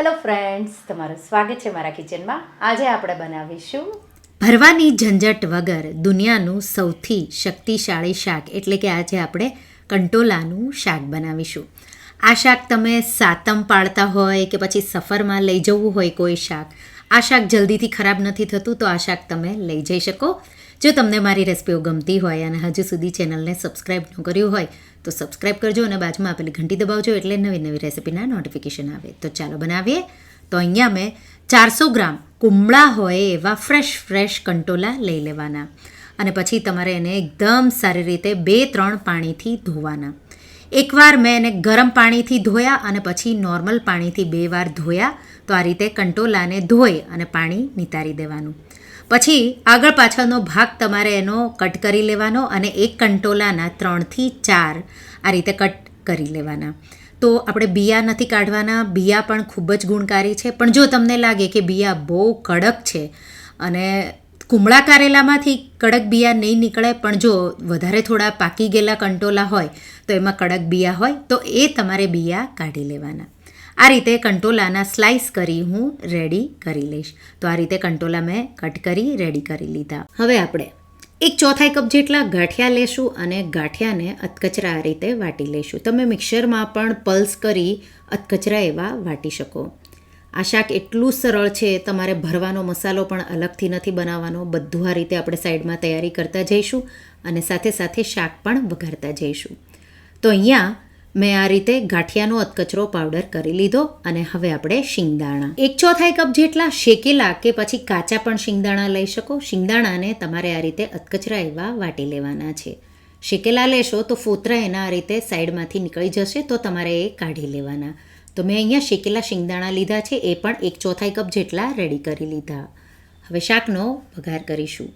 Hello friends તમારું સ્વાગત છે મારા કિચનમાં. આજે આપણે બનાવીશું ભરવાની ઝંઝટ વગર દુનિયાનું સૌથી શક્તિશાળી શાક, એટલે કે આજે આપણે કંટોલાનું શાક બનાવીશું. આ શાક તમે સાતમ પાળતા હોય કે પછી સફરમાં લઈ જવું હોય કોઈ શાક, આ શાક જલ્દીથી ખરાબ નથી થતું, તો આ શાક તમે લઈ જઈ શકો. જો તમને મારી રેસિપીઓ ગમતી હોય અને હજુ સુધી ચેનલને સબસ્ક્રાઈબ ન કર્યું હોય, તો સબસ્ક્રાઈબ કરજો અને બાજુમાં આપેલી ઘંટી દબાવજો એટલે નવી નવી રેસિપીના નોટિફિકેશન આવે. તો ચાલો બનાવીએ. તો અહીંયા મેં ચારસો ગ્રામ કુમળા હોય એવા ફ્રેશ ફ્રેશ કંટોલા લઈ લેવાના. અને પછી તમારે એને એકદમ સારી રીતે બે, ત્રણ પાણીથી ધોવાના. એકવાર મેં એને ગરમ પાણીથી ધોયા અને પછી નોર્મલ પાણીથી બે વાર ધોયા, તો આ રીતે કંટોલાને ધોઈ અને પાણી નિતારી દેવાનું. પછી આગળ પાછળનો ભાગ તમારે એનો કટ કરી લેવાનો અને એક કંટોલાના ત્રણથી ચાર આ રીતે કટ કરી લેવાના. તો આપણે બિયા નથી કાઢવાના. બિયા પણ ખૂબ જ ગુણકારી છે. પણ જો તમને લાગે કે બિયા બહુ કડક છે અને કુમળા કારેલામાંથી કડક બિયા નહીં નીકળે, પણ જો વધારે થોડા પાકી ગયેલા કંટોલા હોય તો એમાં કડક બિયા હોય, તો એ તમારે બિયા કાઢી લેવાના. આ રીતે કંટોલાના સ્લાઇસ કરી હું રેડી કરી લઈશ. તો આ રીતે કંટોલા મેં કટ કરી રેડી કરી લીધા. હવે આપણે એક ચોથાઈ કપ જેટલા ગાંઠિયા લેશું અને ગાંઠિયાને અધકચરા આ રીતે વાટી લઈશું. તમે મિક્સરમાં પણ પલ્સ કરી અધકચરા એવા વાટી શકો. આ શાક એટલું સરળ છે, તમારે ભરવાનો મસાલો પણ અલગથી નથી બનાવવાનો. બધું આ રીતે આપણે સાઈડમાં તૈયારી કરતા જઈશું અને સાથે સાથે શાક પણ વઘારતા જઈશું. તો અહીંયા મેં આ રીતે ગાંઠિયાનો અધકચરો પાવડર કરી લીધો અને હવે આપણે શિંગદાણા. એક ચોથાઈ કપ જેટલા શેકેલા કે પછી કાચા પણ શિંગદાણા લઈ શકો. શિંગદાણાને તમારે આ રીતે અધકચરા એવા વાટી લેવાના છે. શેકેલા લેશો તો ફોતરા એના આ રીતે સાઈડમાંથી નીકળી જશે તો તમારે એ કાઢી લેવાના. તો મેં અહીંયા શેકેલા શિંગદાણા લીધા છે. એ પણ એક ચોથાઈ કપ જેટલા રેડી કરી લીધા. હવે શાકનો વઘાર કરીશું.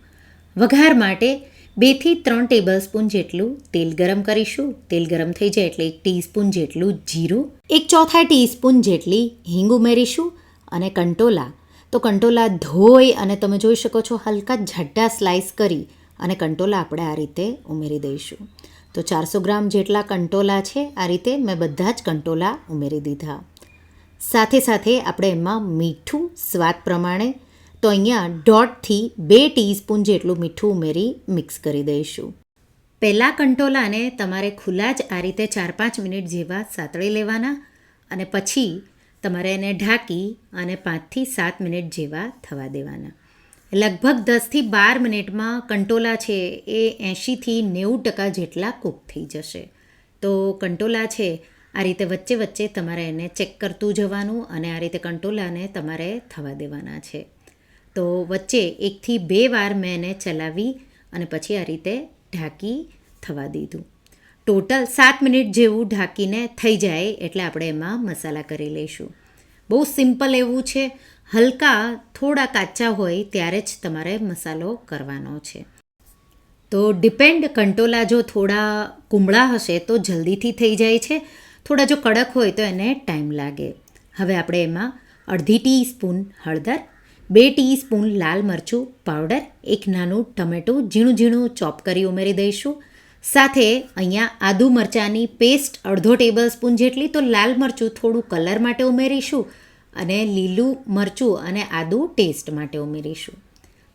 વઘાર માટે બેથી ત્રણ ટેબલ સ્પૂન જેટલું તેલ ગરમ કરીશું. તેલ ગરમ થઈ જાય એટલે એક ટીસ્પૂન જેટલું જીરું. એક ચોથા ટીસ્પૂન જેટલી હિંગ ઉમેરીશું અને કંટોલા. તો કંટોલા ધોઈ અને તમે જોઈ શકો છો હલકા જાડા સ્લાઇસ કરી અને કંટોલા આપણે આ રીતે ઉમેરી દઈશું. તો ચારસો ગ્રામ જેટલા કંટોલા છે, આ રીતે મેં બધા જ કંટોલા ઉમેરી દીધા. સાથે સાથે આપણે એમાં મીઠું સ્વાદ પ્રમાણે તો અહીંયા દોઢથી બે ટીસ્પૂન જેટલું મીઠું ઉમેરી મિક્સ કરી દઈશું. પહેલાં કંટોલાને તમારે ખુલ્લા જ આ રીતે ચાર પાંચ મિનિટ જેવા સાતળી લેવાના અને પછી તમારે એને ઢાંકી અને પાંચથી સાત મિનિટ જેવા થવા દેવાના. લગભગ દસથી બાર મિનિટમાં કંટોલા છે એ એંશીથી નેવું ટકા જેટલા કૂક થઈ જશે. તો કંટોલા છે, આ રીતે વચ્ચે વચ્ચે તમારે એને ચેક કરતું જવાનું અને આ રીતે કંટોલાને તમારે થવા દેવાના છે. તો વચ્ચે એકથી બે વાર મેં એને ચલાવી અને પછી આ રીતે ઢાંકી થવા દીધું. ટોટલ સાત મિનિટ જેવું ઢાંકીને થઈ જાય એટલે આપણે એમાં મસાલા કરી લઈશું. બહુ સિમ્પલ એવું છે. હલકા, થોડા કાચા હોય ત્યારે જ તમારે મસાલો કરવાનો છે. તો ડિપેન્ડ કંટોલા જો થોડા કુમળા હશે તો જલ્દીથી થઈ જાય છે. થોડા જો કડક હોય તો એને ટાઈમ લાગે. હવે આપણે એમાં અડધી ટીસ્પૂન હળદર બે ટીસ્પૂન લાલ મરચું પાવડર, એક નાનું ટમેટું ઝીણું ઝીણું ચોપ કરી ઉમેરી દઈશું. સાથે અહીંયા આદુ મરચાંની પેસ્ટ અડધો ટેબલ સ્પૂન જેટલી તો લાલ મરચું થોડું કલર માટે ઉમેરીશું અને લીલું મરચું અને આદુ ટેસ્ટ માટે ઉમેરીશું.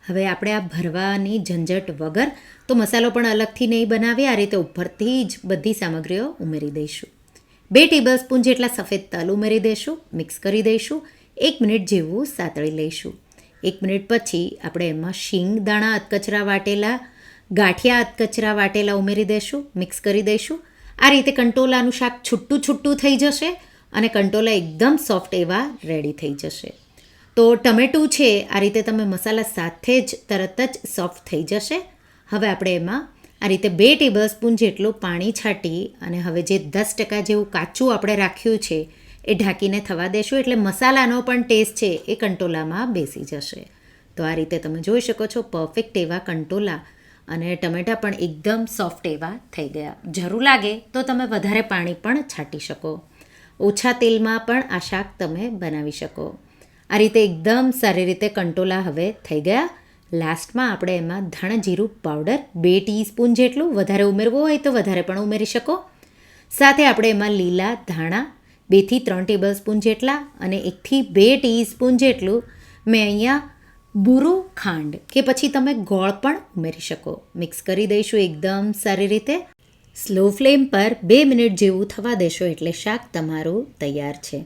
હવે આપણે આ ભરવાની ઝંઝટ વગર તો મસાલો પણ અલગથી નહીં બનાવીએ, આ રીતે ઉપરથી જ બધી સામગ્રીઓ ઉમેરી દઈશું. બે ટેબલ સ્પૂન જેટલા સફેદ તલ ઉમેરી દઈશું, મિક્સ કરી દઈશું, એક મિનિટ જેવું સાતળી લઈશું. એક મિનિટ પછી આપણે એમાં શીંગ દાણા અધકચરા વાટેલા, ગાંઠિયા અધકચરા વાટેલા ઉમેરી દઈશું મિક્સ કરી દઈશું આ રીતે કંટોલાનું શાક છૂટું છૂટું થઈ જશે અને કંટોલા એકદમ સોફ્ટ એવા રેડી થઈ જશે. તો ટમેટું છે, આ રીતે તમે મસાલા સાથે જ તરત જ સોફ્ટ થઈ જશે. હવે આપણે એમાં આ રીતે બે ટેબલ સ્પૂન જેટલું પાણી છાંટી અને હવે જે દસ ટકા જેવું કાચું આપણે રાખ્યું છે એ ઢાંકીને થવા દેશું એટલે મસાલાનો પણ ટેસ્ટ છે એ કંટોલામાં બેસી જશે. તો આ રીતે તમે જોઈ શકો છો પરફેક્ટ એવા કંટોલા અને ટમેટાં પણ એકદમ સોફ્ટ એવા થઈ ગયા. જરૂર લાગે તો તમે વધારે પાણી પણ છાંટી શકો. ઓછા તેલમાં પણ આ શાક તમે બનાવી શકો. આ રીતે એકદમ સારી રીતે કંટોલા હવે થઈ ગયા. લાસ્ટમાં આપણે એમાં ધાણા જીરું પાવડર બે ટીસ્પૂન જેટલું વધારે ઉમેરવું હોય તો વધારે પણ ઉમેરી શકો. સાથે આપણે એમાં લીલા ધાણા બેથી ત્રણ ટેબલ સ્પૂન જેટલા અને એકથી બે ટીસ્પૂન જેટલું મેં અહીંયા બુરું ખાંડ કે પછી તમે ગોળ પણ ઉમેરી શકો. મિક્સ કરી દઈશું એકદમ સારી રીતે. સ્લો ફ્લેમ પર બે મિનિટ જેવું થવા દેશો એટલે શાક તમારું તૈયાર છે.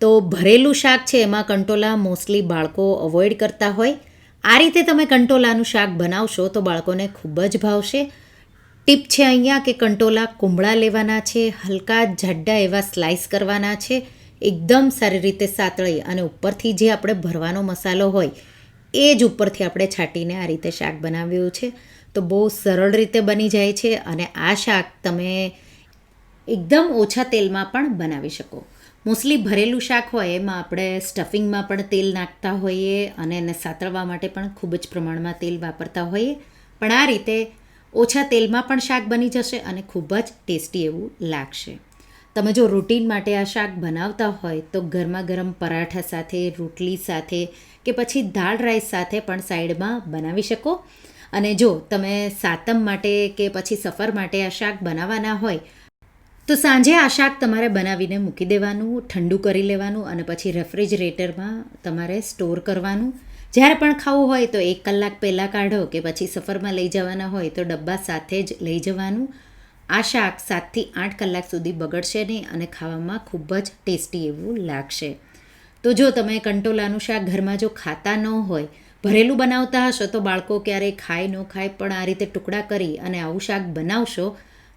તો ભરેલું શાક છે એમાં કંટોલા મોસ્ટલી બાળકો અવોઇડ કરતા હોય. આ રીતે તમે કંટોલાનું શાક બનાવશો તો બાળકોને ખૂબ જ ભાવશે. ટીપ છે અહીંયા કે કંટોલા કુંબળા લેવાના છે, હલકા જાડા એવા સ્લાઇસ કરવાના છે, એકદમ સારી રીતે સાતળી અને ઉપરથી જે આપણે ભરવાનો મસાલો હોય, એ જ ઉપરથી આપણે છાંટીને આ રીતે શાક બનાવ્યું છે. તો બહુ સરળ રીતે બની જાય છે અને આ શાક તમે એકદમ ઓછા તેલમાં પણ બનાવી શકો. મોસ્ટલી ભરેલું શાક હોય એમાં આપણે સ્ટફિંગમાં પણ તેલ નાખતા હોઈએ અને એને સાતળવા માટે પણ ખૂબ જ પ્રમાણમાં તેલ વાપરતા હોઈએ. પણ આ રીતે ઓછા તેલમાં પણ શાક બની જશે અને ખૂબ જ ટેસ્ટી એવું લાગશે. તમે જો રૂટીન માટે આ શાક બનાવતા હોય તો ગરમા ગરમ પરાઠા સાથે, રોટલી સાથે કે પછી દાળ રાઈસ સાથે પણ સાઈડમાં બનાવી શકો. અને જો તમે સાતમ માટે કે પછી સફર માટે આ શાક બનાવવાના હોય, તો સાંજે આ શાક તમારે બનાવીને મૂકી દેવાનું, ઠંડુ કરી લેવાનું અને પછી રેફ્રિજરેટરમાં તમારે સ્ટોર કરવાનું. જ્યારે પણ ખાવું હોય તો એક કલાક પહેલાં કાઢો કે પછી સફરમાં લઈ જવાના હોય તો ડબ્બા સાથે જ લઈ જવાનું. આ શાક સાતથી આઠ કલાક સુધી બગડશે નહીં અને ખાવામાં ખૂબ જ ટેસ્ટી એવું લાગશે. તો જો તમે કંટોલાનું શાક ઘરમાં જો ખાતા ન હોય, ભરેલું બનાવતા હશો તો બાળકો ક્યારેય ખાય ન ખાય પણ આ રીતે ટુકડા કરી અને આવું શાક બનાવશો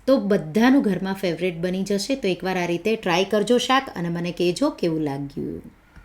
તો બધાનું ઘરમાં ફેવરેટ બની જશે. તો એકવાર આ રીતે ટ્રાય કરજો શાક અને મને કહેજો કેવું લાગ્યું.